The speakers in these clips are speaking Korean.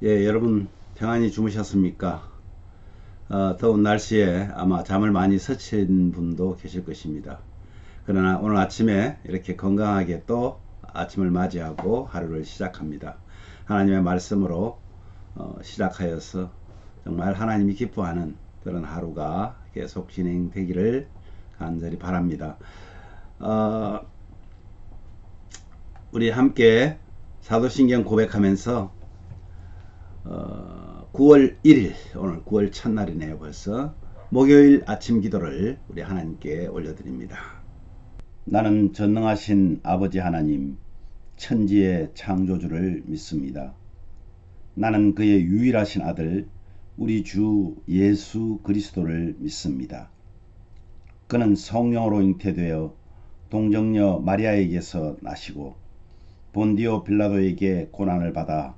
예, 여러분 평안히 주무셨습니까? 어, 더운 날씨에 아마 잠을 많이 설친 분도 계실 것입니다. 그러나 오늘 아침에 이렇게 건강하게 또 아침을 맞이하고 하루를 시작합니다. 하나님의 말씀으로 어, 시작하여서 정말 하나님이 기뻐하는 그런 하루가 계속 진행되기를 간절히 바랍니다. 어, 우리 함께 사도신경 고백하면서 어, 9월 1일 오늘 9월 첫날이네요 벌써 목요일 아침 기도를 우리 하나님께 올려드립니다. 나는 전능하신 아버지 하나님 천지의 창조주를 믿습니다. 나는 그의 유일하신 아들 우리 주 예수 그리스도를 믿습니다. 그는 성령으로 잉태되어 동정녀 마리아에게서 나시고 본디오 빌라도에게 고난을 받아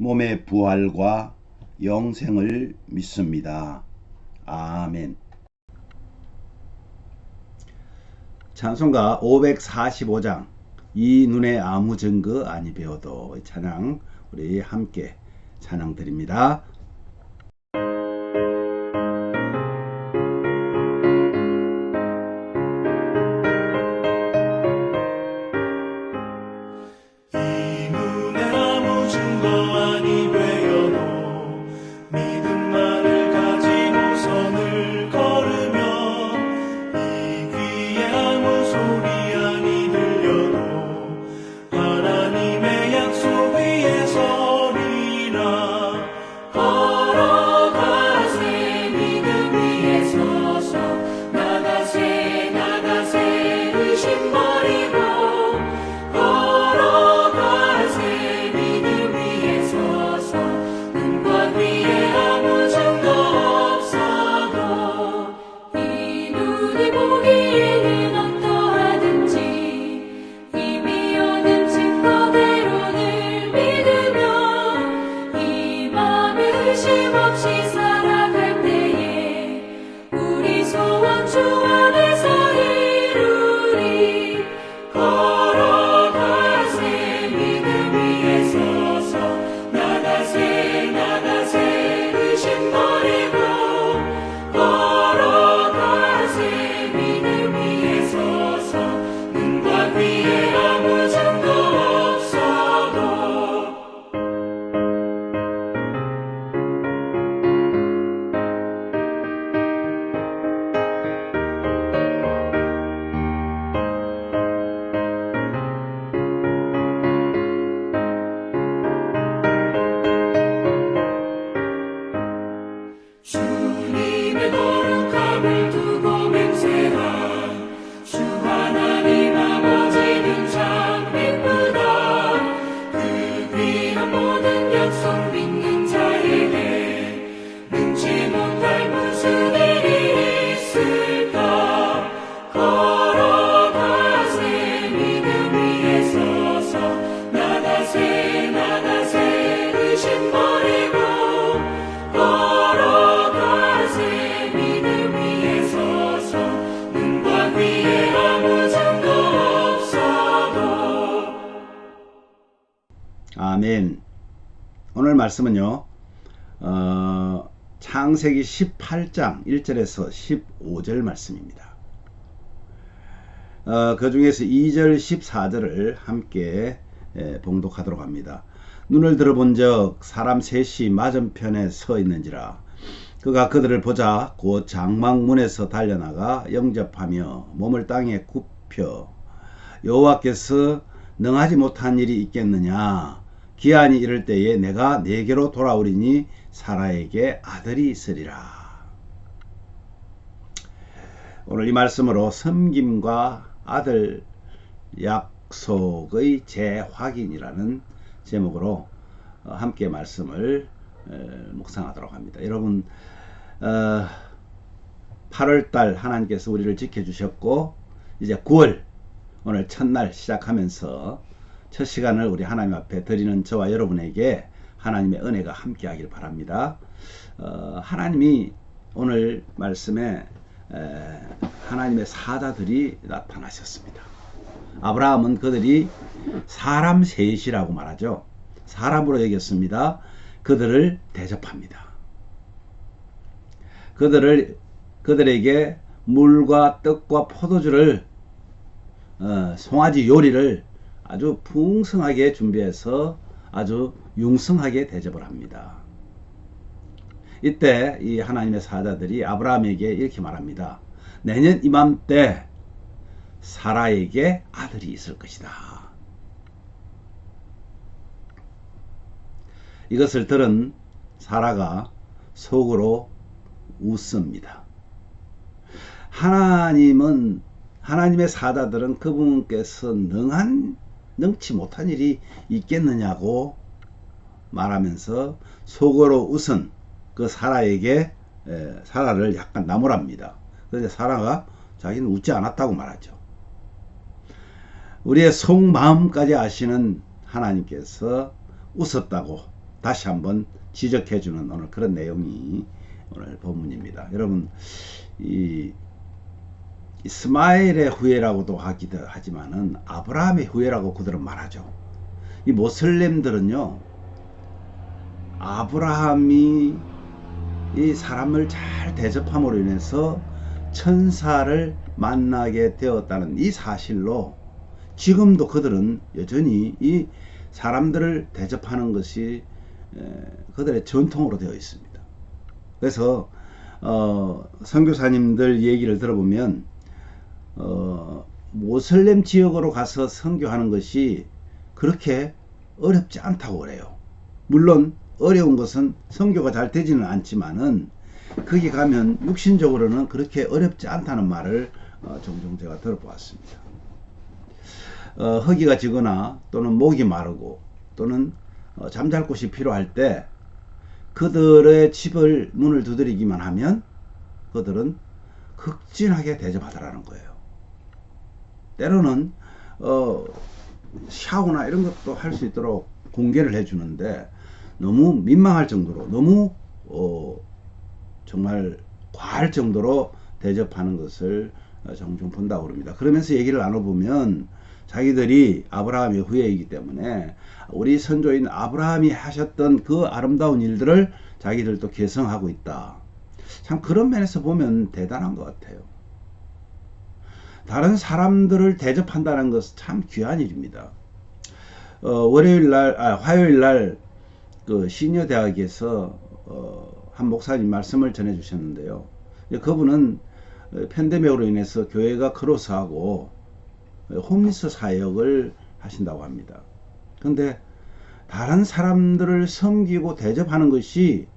몸의 부활과 영생을 믿습니다. 아멘. 찬송가 545장 이 눈에 아무 증거 아니 배워도 찬양 우리 함께 찬양 드립니다. 말씀은요. 어, 창세기 18장 1절에서 15절 말씀입니다. 어, 그 중에서 2절 14절을 함께 예, 봉독하도록 합니다. 눈을 들어본 적 사람 셋이 맞은편에 서 있는지라 그가 그들을 보자 곧 장막문에서 달려나가 영접하며 몸을 땅에 굽혀 여호와께서 능하지 못한 일이 있겠느냐 기한이 이를 때에 내가 내게로 돌아오리니 사라에게 아들이 있으리라 오늘 이 말씀으로 섬김과 아들 약속의 재확인이라는 제목으로 어, 함께 말씀을 에, 묵상하도록 합니다. 여러분 어, 8월달 하나님께서 우리를 지켜주셨고 이제 9월 오늘 첫날 시작하면서 첫 시간을 우리 하나님 앞에 드리는 저와 여러분에게 하나님의 은혜가 함께 하길 바랍니다. 어, 하나님이 오늘 말씀에 에, 하나님의 사자들이 나타나셨습니다. 아브라함은 그들이 사람 셋이라고 말하죠. 사람으로 여겼습니다. 그들을 대접합니다. 그들을 그들에게 물과 떡과 포도주를 어, 송아지 요리를 아주 풍성하게 준비해서 아주 융성하게 대접을 합니다. 이때 이 하나님의 사자들이 아브라함에게 이렇게 말합니다. 내년 이맘때 사라에게 아들이 있을 것이다. 이것을 들은 사라가 속으로 웃습니다. 하나님은 하나님의 사자들은 그분께서 능한 능치 못한 일이 있겠느냐고 말하면서 속으로 웃은 그 사라에게 에, 사라를 약간 나무랍니다. 그런데 사라가 자기는 웃지 않았다고 말하죠. 우리의 속마음까지 아시는 하나님께서 웃었다고 다시 한번 지적해 주는 오늘 그런 내용이 오늘 본문입니다. 여러분 이 이스마엘의 후예라고도 하기도 하지만은 아브라함의 후예라고 그들은 말하죠. 이 모슬렘들은요, 아브라함이 이 사람을 잘 대접함으로 인해서 천사를 만나게 되었다는 이 사실로 지금도 그들은 여전히 이 사람들을 대접하는 것이 에, 그들의 전통으로 되어 있습니다. 그래서 어, 선교사님들 얘기를 들어보면 어, 모슬렘 지역으로 가서 선교하는 것이 그렇게 어렵지 않다고 그래요. 물론 어려운 것은 선교가 잘 되지는 않지만은 거기 가면 육신적으로는 그렇게 어렵지 않다는 말을 어, 종종 제가 들어보았습니다. 어, 허기가 지거나 또는 목이 마르고 또는 어, 잠잘 곳이 필요할 때 그들의 집을 문을 두드리기만 하면 그들은 극진하게 대접하더라는 거예요. 때로는 어, 샤워나 이런 것도 할 수 있도록 공개를 해주는데 너무 민망할 정도로 너무 어, 정말 과할 정도로 대접하는 것을 어, 종종 본다고 그럽니다. 그러면서 얘기를 나눠보면 자기들이 아브라함의 후예이기 때문에 우리 선조인 아브라함이 하셨던 그 아름다운 일들을 자기들도 개성하고 있다. 참 그런 면에서 보면 대단한 것 같아요. 다른 사람들을 대접한다는 것은 참 귀한 일입니다. 어, 월요일 날, 아, 화요일 날, 그 시니어 대학에서, 어, 한 목사님 말씀을 전해 주셨는데요. 그분은 팬데믹으로 인해서 교회가 크로스하고 홈리스 사역을 하신다고 합니다. 근데 다른 사람들을 섬기고 대접하는 것이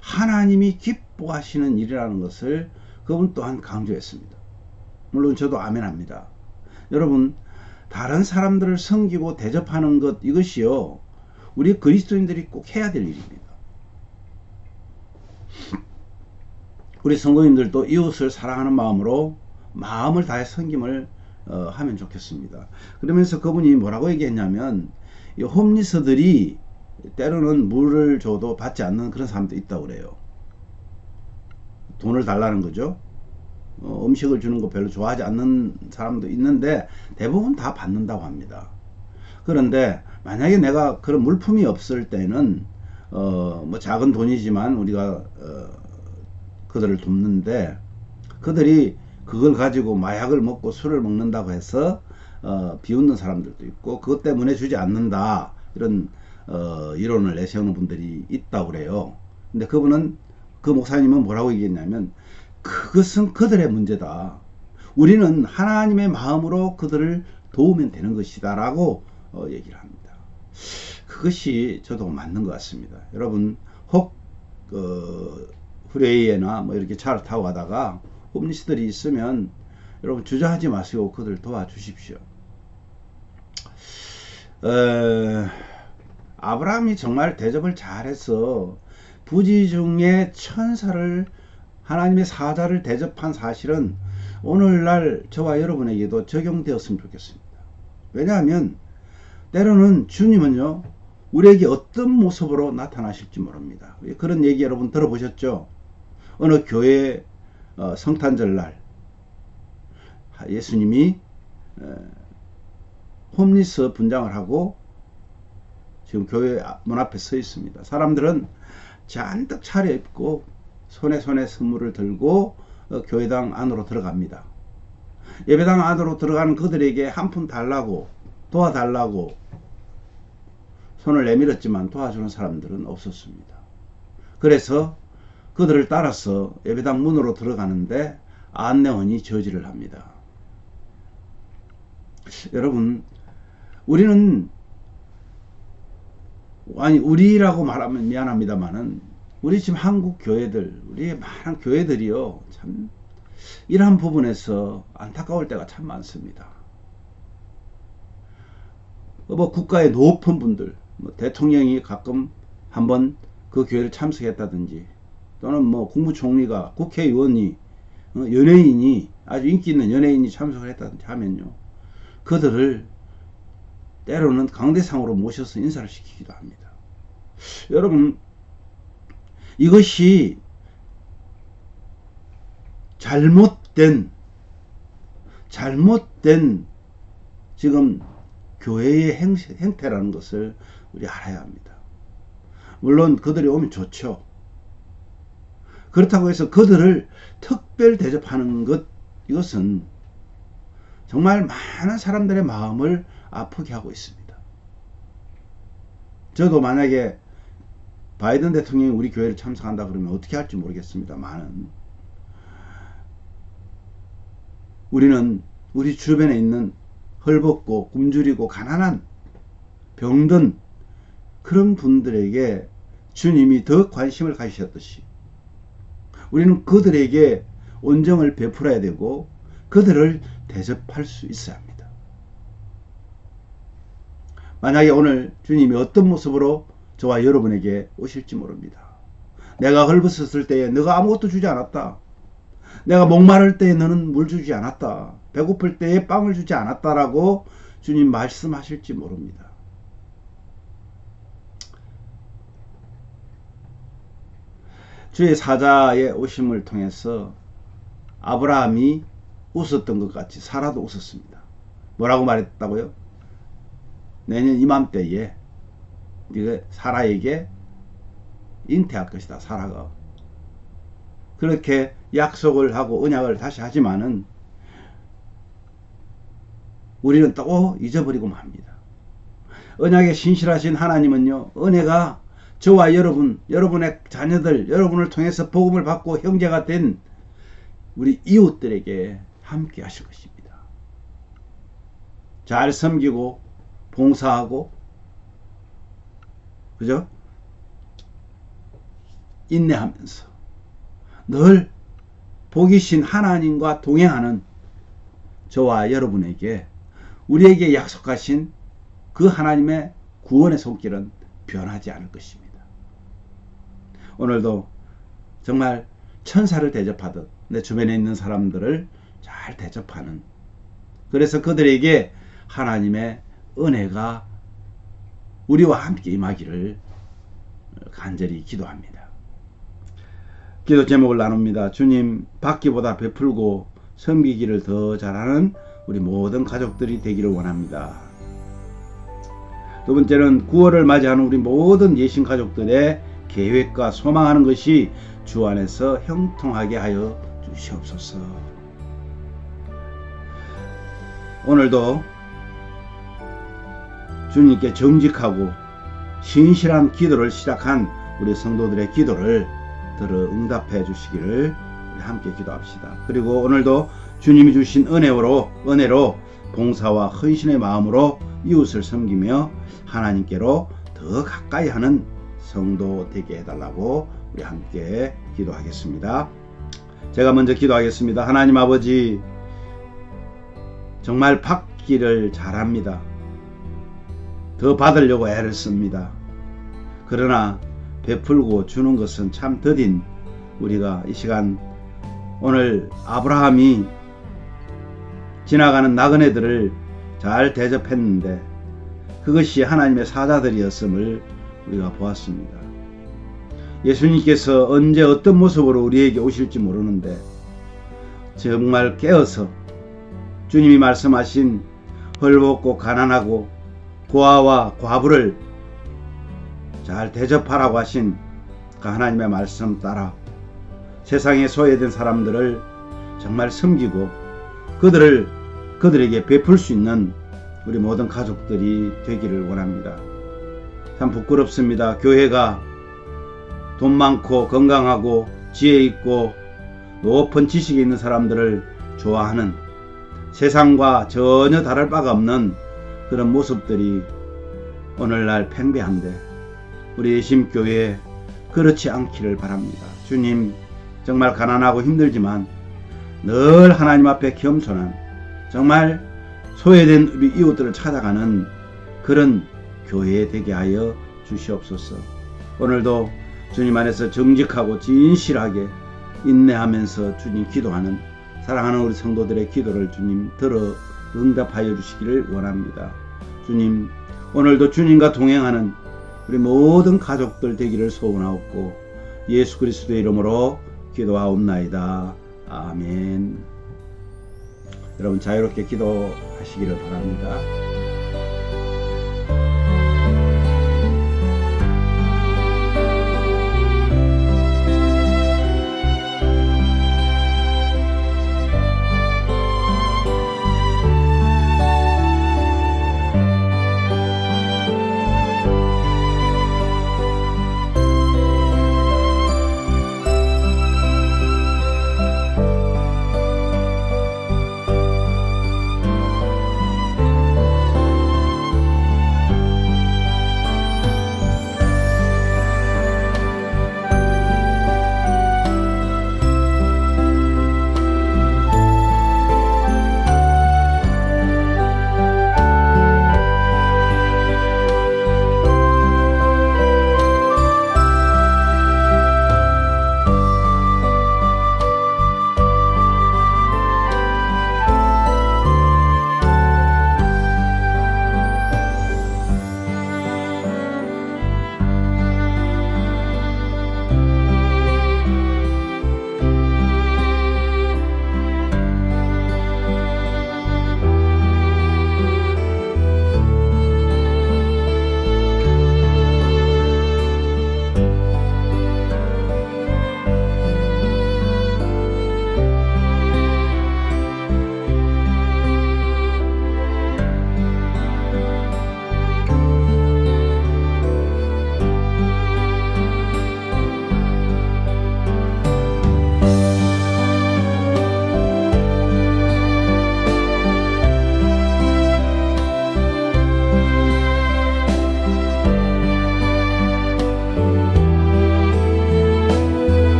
하나님이 기뻐하시는 일이라는 것을 그분 또한 강조했습니다. 물론 저도 아멘합니다. 여러분, 다른 사람들을 섬기고 대접하는 것 이것이요. 우리 그리스도인들이 꼭 해야 될 일입니다. 우리 성도님들도 이웃을 사랑하는 마음으로 마음을 다해 섬김을 어, 하면 좋겠습니다. 그러면서 그분이 뭐라고 얘기했냐면 이 홈리스들이 때로는 물을 줘도 받지 않는 그런 사람도 있다고 그래요. 돈을 달라는 거죠. 어, 음식을 주는 거 별로 좋아하지 않는 사람도 있는데 대부분 다 받는다고 합니다. 그런데 만약에 내가 그런 물품이 없을 때는 어, 뭐 작은 돈이지만 우리가 어, 그들을 돕는데 그들이 그걸 가지고 마약을 먹고 술을 먹는다고 해서 어, 비웃는 사람들도 있고 그것 때문에 주지 않는다 이런 어, 이론을 내세우는 분들이 있다고 그래요. 근데 그분은 그 목사님은 뭐라고 얘기했냐면 그것은 그들의 문제다. 우리는 하나님의 마음으로 그들을 도우면 되는 것이다 라고 어, 얘기를 합니다. 그것이 저도 맞는 것 같습니다. 여러분 혹 그, 후레이에나 뭐 이렇게 차를 타고 가다가 홈리스들이 있으면 여러분 주저하지 마시고 그들 도와주십시오. 에, 아브라함이 정말 대접을 잘해서 부지 중에 천사를 하나님의 사자를 대접한 사실은 오늘날 저와 여러분에게도 적용되었으면 좋겠습니다. 왜냐하면 때로는 주님은요 우리에게 어떤 모습으로 나타나실지 모릅니다. 그런 얘기 여러분 들어보셨죠? 어느 교회 어, 성탄절 날 예수님이 에, 홈리스 분장을 하고 지금 교회 문 앞에 서 있습니다. 사람들은 잔뜩 차려입고 손에 손에 선물을 들고 어, 교회당 안으로 들어갑니다. 예배당 안으로 들어가는 그들에게 한 푼 달라고 도와달라고 손을 내밀었지만 도와주는 사람들은 없었습니다. 그래서 그들을 따라서 예배당 문으로 들어가는데 안내원이 저지를 합니다. 여러분, 우리는 아니 우리라고 말하면 미안합니다만은 우리 지금 한국 교회들, 우리의 많은 교회들이요 참 이러한 부분에서 안타까울 때가 참 많습니다. 뭐 국가의 높은 분들, 뭐 대통령이 가끔 한번 그 교회를 참석했다든지 또는 뭐 국무총리가 국회의원이 어, 연예인이 아주 인기 있는 연예인이 참석을 했다든지 하면요 그들을 때로는 강대상으로 모셔서 인사를 시키기도 합니다. 여러분 이것이 잘못된 잘못된 지금 교회의 행, 행태라는 것을 우리 알아야 합니다. 물론 그들이 오면 좋죠. 그렇다고 해서 그들을 특별 대접하는 것 이것은 정말 많은 사람들의 마음을 아프게 하고 있습니다. 저도 만약에 바이든 대통령이 우리 교회를 참석한다 그러면 어떻게 할지 모르겠습니다만은 우리는 우리 주변에 있는 헐벗고 굶주리고 가난한 병든 그런 분들에게 주님이 더 관심을 가지셨듯이 우리는 그들에게 온정을 베풀어야 되고 그들을 대접할 수 있어야 합니다. 만약에 오늘 주님이 어떤 모습으로 저와 여러분에게 오실지 모릅니다. 내가 헐벗었을 때에 너가 아무것도 주지 않았다. 내가 목마를 때에 너는 물 주지 않았다. 배고플 때에 빵을 주지 않았다라고 주님 말씀하실지 모릅니다. 주의 사자의 오심을 통해서 아브라함이 웃었던 것 같이 사라도 웃었습니다. 뭐라고 말했다고요? 내년 이맘때에 네가 사라에게 잉태할 것이다. 사라가 그렇게 약속을 하고 언약을 다시 하지만은 우리는 또 잊어버리고 맙니다. 언약에 신실하신 하나님은요, 은혜가 저와 여러분, 여러분의 자녀들, 여러분을 통해서 복음을 받고 형제가 된 우리 이웃들에게 함께 하실 것입니다. 잘 섬기고, 봉사하고, 그죠? 인내하면서 늘 복이신 하나님과 동행하는 저와 여러분에게 우리에게 약속하신 그 하나님의 구원의 손길은 변하지 않을 것입니다. 오늘도 정말 천사를 대접하듯 내 주변에 있는 사람들을 잘 대접하는 그래서 그들에게 하나님의 은혜가 우리와 함께 임하기를 간절히 기도합니다. 기도 제목을 나눕니다. 주님, 받기보다 베풀고 섬기기를 더 잘하는 우리 모든 가족들이 되기를 원합니다. 두 번째는 9월을 맞이하는 우리 모든 예신 가족들의 계획과 소망하는 것이 주 안에서 형통하게 하여 주시옵소서. 오늘도 주님께 정직하고 신실한 기도를 시작한 우리 성도들의 기도를 들어 응답해 주시기를 함께 기도합시다. 그리고 오늘도 주님이 주신 은혜로 은혜로 봉사와 헌신의 마음으로 이웃을 섬기며 하나님께로 더 가까이 하는 성도 되게 해달라고 우리 함께 기도하겠습니다. 제가 먼저 기도하겠습니다. 하나님 아버지 정말 받기를 잘합니다. 더 받으려고 애를 씁니다. 그러나 베풀고 주는 것은 참 더딘 우리가 이 시간 오늘 아브라함이 지나가는 나그네들을 잘 대접했는데 그것이 하나님의 사자들이었음을 우리가 보았습니다. 예수님께서 언제 어떤 모습으로 우리에게 오실지 모르는데 정말 깨어서 주님이 말씀하신 헐벗고 가난하고 고아와 과부를 잘 대접하라고 하신 그 하나님의 말씀 따라 세상에 소외된 사람들을 정말 섬기고 그들을 그들에게 베풀 수 있는 우리 모든 가족들이 되기를 원합니다. 참 부끄럽습니다. 교회가 돈 많고 건강하고 지혜 있고 높은 지식이 있는 사람들을 좋아하는 세상과 전혀 다를 바가 없는 그런 모습들이 오늘날 팽배한데 우리 예심교회 그렇지 않기를 바랍니다. 주님 정말 가난하고 힘들지만 늘 하나님 앞에 겸손한 정말 소외된 우리 이웃들을 찾아가는 그런 교회 되게 하여 주시옵소서. 오늘도 주님 안에서 정직하고 진실하게 인내하면서 주님 기도하는 사랑하는 우리 성도들의 기도를 주님 들어 응답하여 주시기를 원합니다. 주님 오늘도 주님과 동행하는 우리 모든 가족들 되기를 소원하옵고 예수 그리스도의 이름으로 기도하옵나이다. 아멘. 여러분 자유롭게 기도하시기를 바랍니다.